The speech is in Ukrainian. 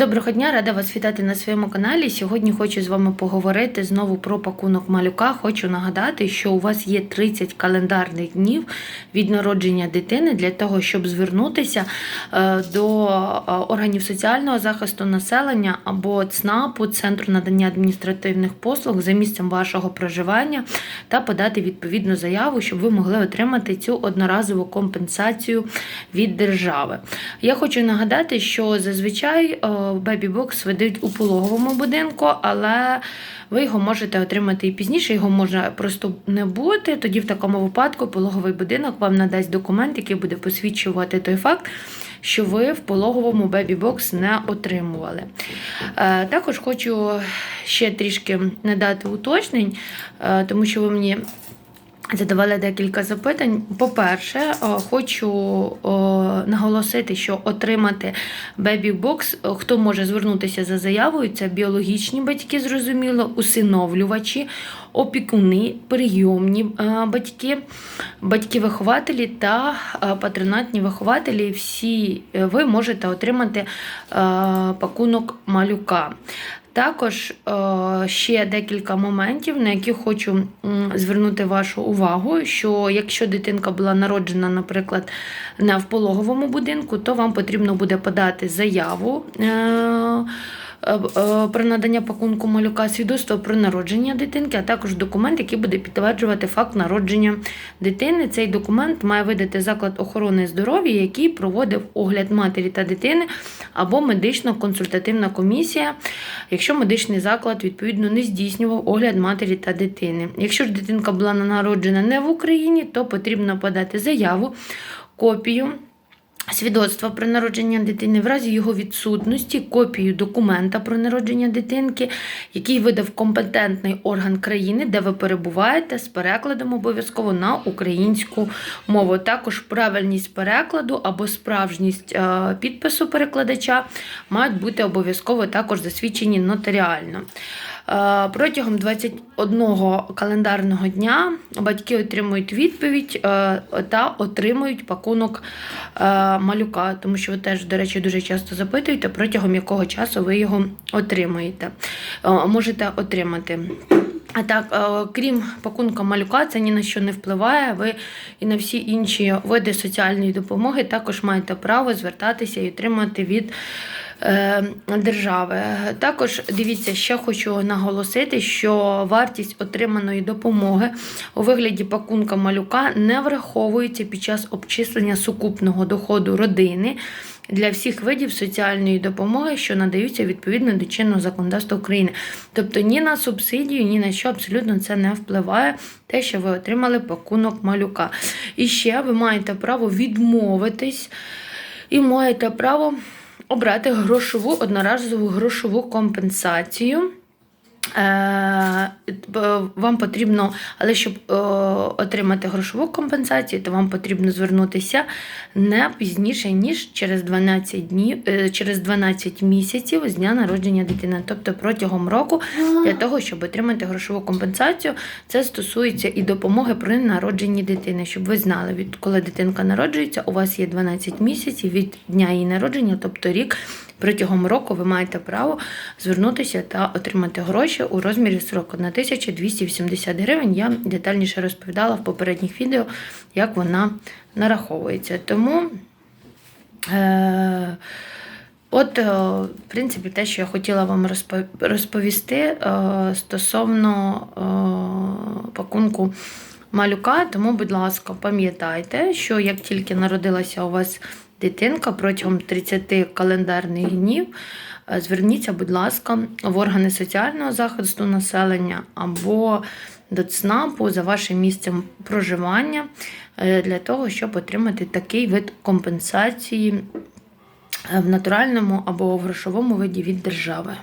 Доброго дня, рада вас вітати на своєму каналі. Сьогодні хочу з вами поговорити знову про пакунок малюка. Хочу нагадати, що у вас є 30 календарних днів від народження дитини для того, щоб звернутися е, до е, органів соціального захисту населення або ЦНАПу, Центру надання адміністративних послуг за місцем вашого проживання та подати відповідну заяву, щоб ви могли отримати цю одноразову компенсацію від держави. Я хочу нагадати, що зазвичай е, бебі-бокс видають у пологовому будинку, але ви його можете отримати і пізніше, його може просто не бути. Тоді в такому випадку пологовий будинок вам надасть документ, який буде посвідчувати той факт. Що ви в пологовому бебі-бокс не отримували. Е, Також хочу ще трішки надати уточнень, е, тому що ви мені Задавали декілька запитань. По-перше, е, хочу е, наголосити, що отримати бебі-бокс, хто може звернутися за заявою, це біологічні батьки, зрозуміло, усиновлювачі, опікуни, прийомні е, батьки, батьки-вихователі та патронатні вихователі. Всі ви можете отримати пакунок малюка. Також е, ще декілька моментів, на які хочу звернути вашу увагу, що якщо дитинка була народжена, наприклад, в пологовому будинку, то вам потрібно буде подати заяву. Е, е, Про надання пакунку малюка свідоцтво про народження дитинки, а також документ, який буде підтверджувати факт народження дитини. Цей документ має видати заклад охорони здоров'я, який проводив огляд матері та дитини або медично-консультативна комісія, якщо медичний заклад відповідно не здійснював огляд матері та дитини. Якщо ж дитинка була народжена не в Україні, то потрібно подати заяву, копію. Свідоцтва про народження дитини в разі його відсутності, копію документа про народження дитинки, який видав компетентний орган країни, де ви перебуваєте, з перекладом обов'язково на українську мову. Також правильність перекладу або справжність е, підпису перекладача мають бути обов'язково також засвідчені нотаріально. Е, Протягом 21 календарного дня батьки отримують відповідь е, та отримують пакунок е, малюка, тому що ви теж, до речі, дуже часто запитуєте, протягом якого часу ви його отримуєте, е, можете отримати. А так, крім пакунка малюка, це ні на що не впливає. Ви і на всі інші види соціальної допомоги також маєте право звертатися і отримати від держави. Також дивіться, ще хочу наголосити, що вартість отриманої допомоги у вигляді пакунка малюка не враховується під час обчислення сукупного доходу родини. Для всіх видів соціальної допомоги, що надаються відповідно до чинного законодавства України. Тобто ні на субсидію, ні на що абсолютно це не впливає, те, що ви отримали пакунок малюка. І ще ви маєте право відмовитись і маєте право обрати грошову одноразову грошову компенсацію. Е, Вам потрібно, але щоб е, отримати грошову компенсацію, то вам потрібно звернутися не пізніше, ніж через 12 днів, е, через 12 місяців з дня народження дитини, тобто протягом року, для того, щоб отримати грошову компенсацію. Це стосується і допомоги при народженні дитини, щоб ви знали, від коли дитинка народжується, у вас є 12 місяців від дня її народження, тобто рік. Протягом року ви маєте право звернутися та отримати гроші у розмірі 41 тисяча 280 гривень. Я детальніше розповідала в попередніх відео, як вона нараховується. Тому е, от, е, в принципі, те, що я хотіла вам розповісти е, стосовно е, пакунку малюка. Тому, будь ласка, пам'ятайте, що як тільки народилася у вас дитинка протягом 30 календарних днів. е, Зверніться, будь ласка, в органи соціального захисту населення або до ЦНАПу за вашим місцем проживання е, для того, щоб отримати такий вид компенсації е, в натуральному або в грошовому виді від держави.